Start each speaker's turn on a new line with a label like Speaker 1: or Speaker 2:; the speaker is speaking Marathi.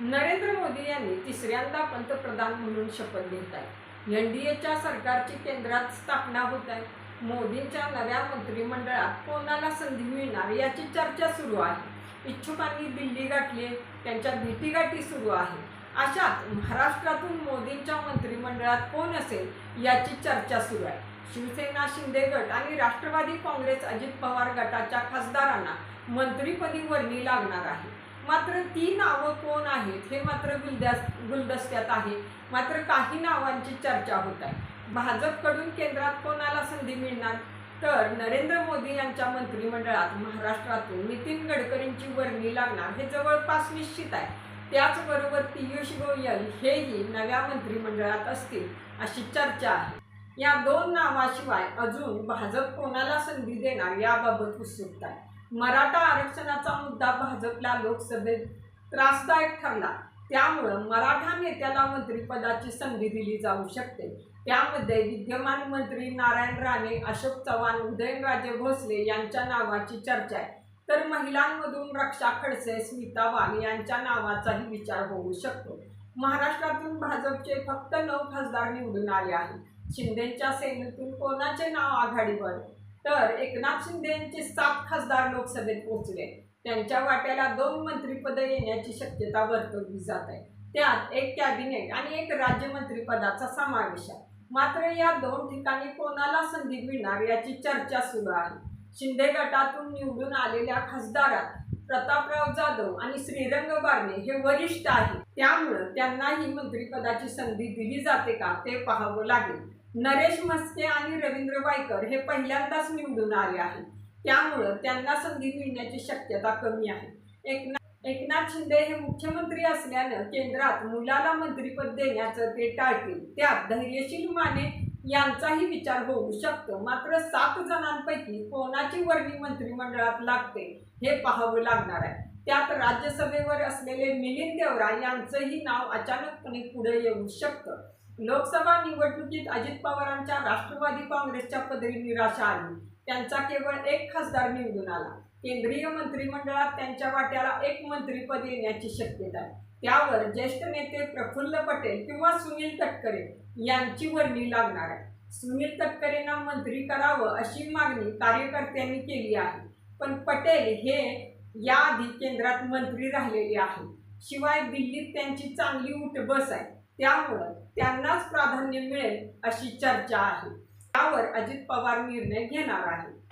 Speaker 1: नरेंद्र मोदी यांनी तिसऱ्यांदा पंतप्रधान म्हणून शपथ घेत आहे एन डी एच्या सरकारची केंद्रात स्थापना होत आहे. मोदींच्या नव्या मंत्रिमंडळात कोणाला संधी मिळणार याची चर्चा सुरू आहे. इच्छुकांनी दिल्ली गाठली आहे, त्यांच्या भेटीगाठी सुरू आहे. अशात महाराष्ट्रातून मोदींच्या मंत्रिमंडळात कोण असेल याची चर्चा सुरू आहे. शिवसेना शिंदे गट आणि राष्ट्रवादी काँग्रेस अजित पवार गटाच्या खासदारांना मंत्रिपदी वर्णी लागणार आहे. मात्र ती नावं कोण आहेत हे मात्र गुलदस गुलदस्त्यात आहे. मात्र काही नावांची चर्चा होत आहे. भाजपकडून केंद्रात कोणाला संधी मिळणार? तर नरेंद्र मोदी यांच्या मंत्रिमंडळात महाराष्ट्रातून नितीन गडकरींची वर्णी लागणार हे जवळपास निश्चित आहे. त्याचबरोबर पियुष गोयल हेही नव्या मंत्रिमंडळात असतील अशी चर्चा आहे. या दोन नावाशिवाय अजून भाजप कोणाला संधी देणार याबाबत उत्सुकता आहे. मराठा आरक्षणाचा मुद्दा भाजपला लोकसभेत त्रासदायक ठरला. त्यामुळं मराठा नेत्याला मंत्रिपदाची संधी दिली जाऊ शकते. त्यामध्ये विद्यमान मंत्री नारायण राणे अशोक चव्हाण उदयनराजे भोसले यांच्या नावाची चर्चा आहे. तर महिलांमधून रक्षा खडसे स्मिता वाघ यांच्या नावाचाही विचार होऊ शकतो. महाराष्ट्रातून भाजपचे फक्त नऊ खासदार निवडून आले आहेत. शिंदेच्या सेनेतून कोणाचे नाव आघाडीवर? तर एकनाथ शिंदे यांचे सात खासदार लोकसभेत पोहोचले. त्यांच्या वाट्याला दोन मंत्रिपद येण्याची शक्यता वर्तवली जात आहे. त्यात एक कॅबिनेट आणि एक राज्यमंत्रीपदाचा समावेश आहे. मात्र या दोन ठिकाणी कोणाला संधी मिळणार याची चर्चा सुरू आहे. शिंदे गटातून निवडून आलेल्या खासदारात प्रतापराव जाधव आणि श्रीरंग बारणे हे वरिष्ठ आहेत. त्यामुळं त्यांनाही मंत्रिपदाची संधी दिली जाते का ते पाहावं लागेल. नरेश मस्के आणि रवींद्र वायकर हे पहिल्यांदाच निवडून आले आहेत. त्यामुळं त्यांना संधी मिळण्याची शक्यता कमी आहे. एकनाथ एकनाथ शिंदे हे मुख्यमंत्री असल्यानं केंद्रात मुलाला मंत्रीपद देण्याचं ते टाळतील. त्यात धैर्यशील माने यांचाही विचार होऊ शकतो. मात्र सात जणांपैकी कोणाची वर्णी मंत्रिमंडळात लागते हे पाहावं लागणार आहे. त्यात राज्यसभेवर असलेले मिलिंद देवरा यांचंही नाव अचानकपणे पुढे येऊ शकतं. लोकसभा निवडणुकीत अजित पवारांच्या राष्ट्रवादी काँग्रेसच्या पदरी निराशा आली. त्यांचा केवळ एक खासदार निवडून आला. केंद्रीय मंत्रिमंडळात त्यांच्या वाट्याला एक मंत्रीपद येण्याची शक्यता आहे. त्यावर ज्येष्ठ नेते प्रफुल्ल पटेल किंवा सुनील तटकरे यांची वर्णी लागणार आहे. सुनील तटकरेंना मंत्री करावं अशी मागणी कार्यकर्त्यांनी केली आहे. पण पटेल हे याआधी केंद्रात मंत्री राहिलेले आहेत. शिवाय दिल्लीत त्यांची चांगली उठबस आहे. त्यामुळं त्यांनाच प्राधान्य मिळेल अशी चर्चा आहे. त्यावर अजित पवार निर्णय घेणार आहे.